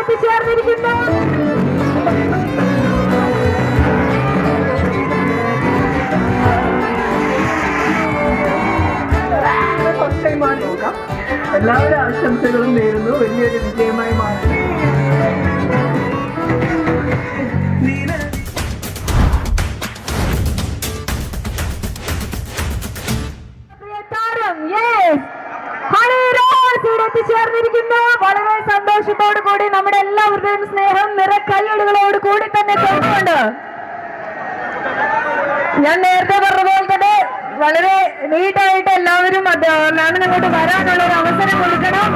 എത്തിച്ചേർന്നിരിക്കുന്നു എല്ലാവരും ആശംസകളും നേരുന്നു. വലിയൊരു വിജയമായി മാറി. താരം യെസ് ഹണി റോസ് ഇവിടെ എത്തിച്ചേർന്നിരിക്കുന്നു. വളരെ സന്തോഷത്തോടു കൂടി നമ്മുടെ എല്ലാവരുടെയും സ്നേഹം നിറ കൈയടികളോട് കൂടി തന്നെ തോന്നുന്നുണ്ട് ഞാൻ നേരത്തെ പറഞ്ഞതുപോലെ തന്നെ വളരെ നീറ്റായിട്ട് എല്ലാവരും അത് അങ്ങോട്ട് വരാനുള്ള ഒരു അവസരം കൊടുക്കണം.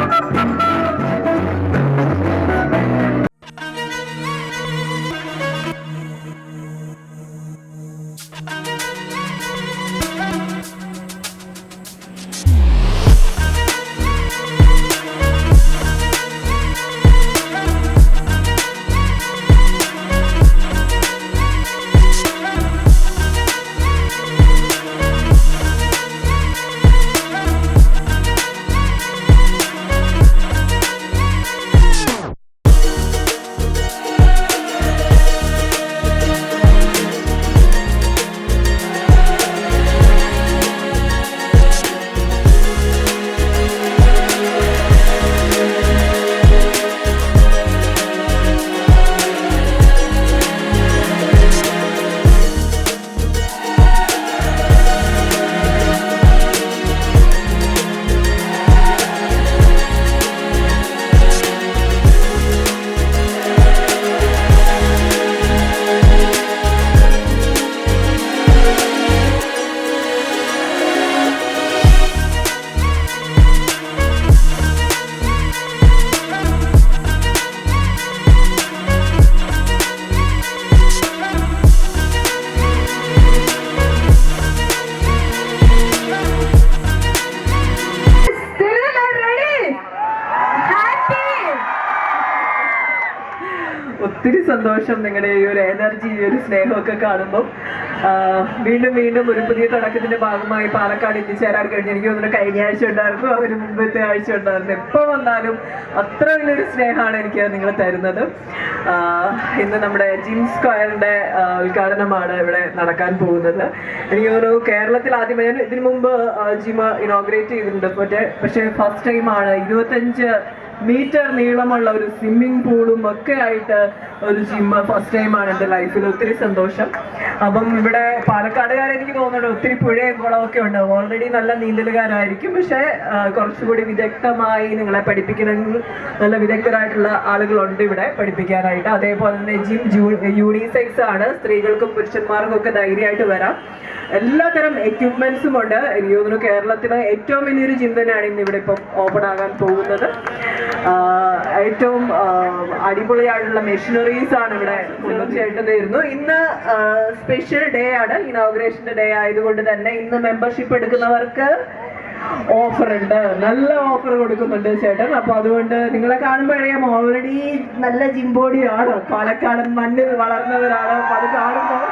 ഒത്തിരി സന്തോഷം നിങ്ങളുടെ ഈ ഒരു എനർജി ഈ ഒരു സ്നേഹമൊക്കെ കാണുമ്പോൾ വീണ്ടും വീണ്ടും ഒരു പുതിയ തുടക്കത്തിന്റെ ഭാഗമായി പാലക്കാട് എത്തിച്ചേരാൻ കഴിഞ്ഞു. എനിക്ക് തോന്നുന്നു കഴിഞ്ഞ ആഴ്ച ഉണ്ടായിരുന്നു അതിന് മുമ്പത്തെ ആഴ്ച ഉണ്ടായിരുന്നു. എപ്പോൾ വന്നാലും അത്ര വലിയൊരു സ്നേഹമാണ് എനിക്ക് നിങ്ങൾ തരുന്നത്. ഇന്ന് നമ്മുടെ ജിം സ്ക്വയറിന്റെ ഉദ്ഘാടനമാണ് ഇവിടെ നടക്കാൻ പോകുന്നത്. എനിക്ക് തോന്നുന്നു കേരളത്തിൽ ആദ്യമായി ഞാൻ ഇതിനു മുമ്പ് ജിം ഇനോഗ്രേറ്റ് ചെയ്തിട്ടുണ്ട്. മറ്റേ പക്ഷേ ഫസ്റ്റ് ടൈമാണ്. ഇരുപത്തഞ്ച് മീറ്റർ നീളമുള്ള ഒരു സ്വിമ്മിംഗ് പൂളും ഒക്കെ ആയിട്ട് ഒരു ജിമ്മ് ഫസ്റ്റ് ടൈമാണ് എന്റെ ലൈഫിൽ ഒത്തിരി സന്തോഷം. അപ്പം ഇവിടെ പാലക്കാടുകാരെ എനിക്ക് തോന്നുന്നുണ്ട് ഒത്തിരി പുഴയും കുളമൊക്കെ ഉണ്ട് ഓൾറെഡി നല്ല നീന്തലുകാരായിരിക്കും പക്ഷേ കുറച്ചുകൂടി വിദഗ്ധമായി നിങ്ങളെ പഠിപ്പിക്കണമെങ്കിൽ നല്ല വിദഗ്ധരായിട്ടുള്ള ആളുകളുണ്ട് ഇവിടെ പഠിപ്പിക്കാനായിട്ട്. അതേപോലെ തന്നെ ജിം യൂണിസെക്സ് ആണ്. സ്ത്രീകൾക്കും പുരുഷന്മാർക്കും ഒക്കെ ധൈര്യമായിട്ട് വരാം. എല്ലാതരം എക്യുപ്മെന്റ്സും ഉണ്ട്. എനിക്ക് തോന്നുന്നു കേരളത്തിലെ ഏറ്റവും വലിയൊരു ജിം തന്നെയാണ് ഇന്ന് ഇവിടെ ഇപ്പം ഓപ്പൺ ആകാൻ പോകുന്നത്. ഏറ്റവും അടിപൊളിയായിട്ടുള്ള മെഷീനറീസ് ആണ് ഇവിടെ തരുന്നു ഇന്ന് സ്പെഷ്യൽ ഡേ ആണ്. ഇനോഗ്രേഷന്റെ ഡേ ആയതുകൊണ്ട് തന്നെ ഇന്ന് മെമ്പർഷിപ്പ് എടുക്കുന്നവർക്ക് ഓഫർ ഉണ്ട്. നല്ല ഓഫർ കൊടുക്കുന്നുണ്ട് ചേട്ടൻ. അപ്പൊ അതുകൊണ്ട് നിങ്ങളെ കാണുമ്പോഴറിയാം ഓൾറെഡി നല്ല ജിംബോഡിയാണ് പാലക്കാടൻ മണ്ണിൽ വളർന്നവരാണ് അത് കാണുമ്പോൾ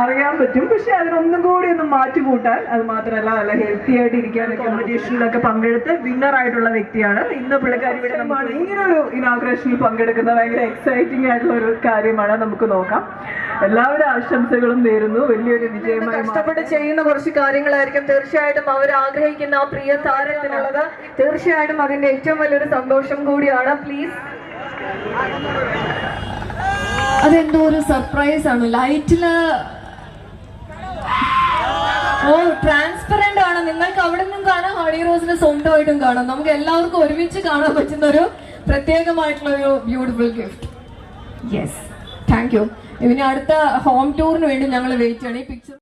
അറിയാൻ പറ്റും. പക്ഷെ അതിനൊന്നും കൂടി ഒന്ന് മാറ്റി കൂട്ടാൻ അത് മാത്രമല്ല നല്ല ഹെൽത്തി ആയിട്ട് ഇരിക്കാൻ കോമ്പറ്റീഷനിലൊക്കെ പങ്കെടുത്ത് വിന്നർ ആയിട്ടുള്ള വ്യക്തിയാണ്. ഇന്ന് പിള്ളേക്കാർ ഇവിടെ നമ്മൾ ഇങ്ങനെ ഒരു ഇനോഗ്രേഷനിൽ പങ്കെടുക്കുന്ന ഭയങ്കര എക്സൈറ്റിംഗ് ആയിട്ടുള്ള ഒരു കാര്യമാണ്. നമുക്ക് നോക്കാം. എല്ലാവരും ആശംസകളും നേരുന്നു. വലിയൊരു വിജയമായി. കഷ്ടപ്പെട്ട് ചെയ്യുന്ന കുറച്ച് കാര്യങ്ങളായിരിക്കും. തീർച്ചയായിട്ടും അവർ ആഗ്രഹിക്കുന്ന ആ പ്രിയ താരത്തിനുള്ളത്. തീർച്ചയായിട്ടും അതിന്റെ ഏറ്റവും വലിയൊരു സന്തോഷം കൂടിയാണ്. പ്ലീസ് അതെന്തോ ഒരു സർപ്രൈസ് ആണ്. ലൈറ്റിൽ ഓ ട്രാൻസ്പെറന്റ് ആണ്. നിങ്ങൾക്ക് അവിടെ നിന്നും കാണാം ഹണി റോസിന്റെ സ്വന്തമായിട്ടും കാണാം. നമുക്ക് എല്ലാവർക്കും ഒരുമിച്ച് കാണാൻ പറ്റുന്ന ഒരു പ്രത്യേകമായിട്ടുള്ള ഒരു beautiful gift yes thank you ഇനി അടുത്ത ഹോം ടൂറിന് വേണ്ടി ഞങ്ങൾ വെയിറ്റ് ചെയ്യണം. ഈ പിക്ചർ